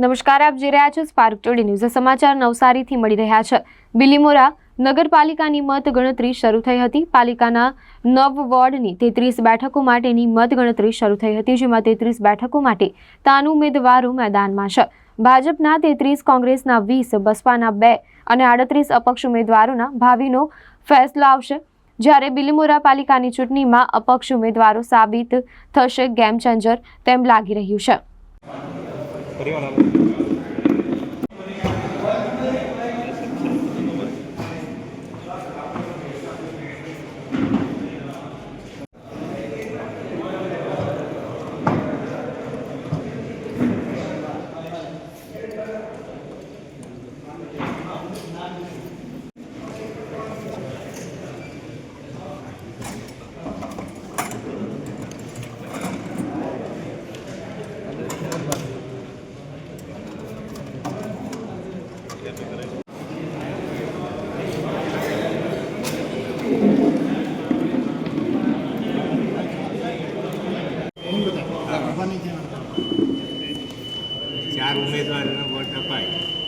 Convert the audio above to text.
નમસ્કાર, આપ જોઈ રહ્યા છો સ્પાર્ક ટુડે ન્યૂઝ સમાચાર નવસારીથી મળી રહ્યા છે. બિલીમોરા નગરપાલિકાની મત ગણતરી શરૂ થઈ હતી. પાલિકાના નવ વોર્ડની તેત્રીસ બેઠકો માટેની મત ગણતરી શરૂ થઈ હતી, જેમાં તેત્રીસ બેઠકો માટે તાન ઉમેદવારો મેદાનમાં છે. ભાજપના તેત્રીસ, કોંગ્રેસના વીસ, બસપાના બે અને આડત્રીસ અપક્ષ ઉમેદવારોના ભાવિનો ફેસલો આવશે. જ્યારે બિલીમોરા પાલિકાની ચૂંટણીમાં અપક્ષ ઉમેદવારો સાબિત થશે ગેમ ચેન્જર તેમ લાગી રહ્યું છે. 取りはダメ ઉમેદવારને વોટ અપાય.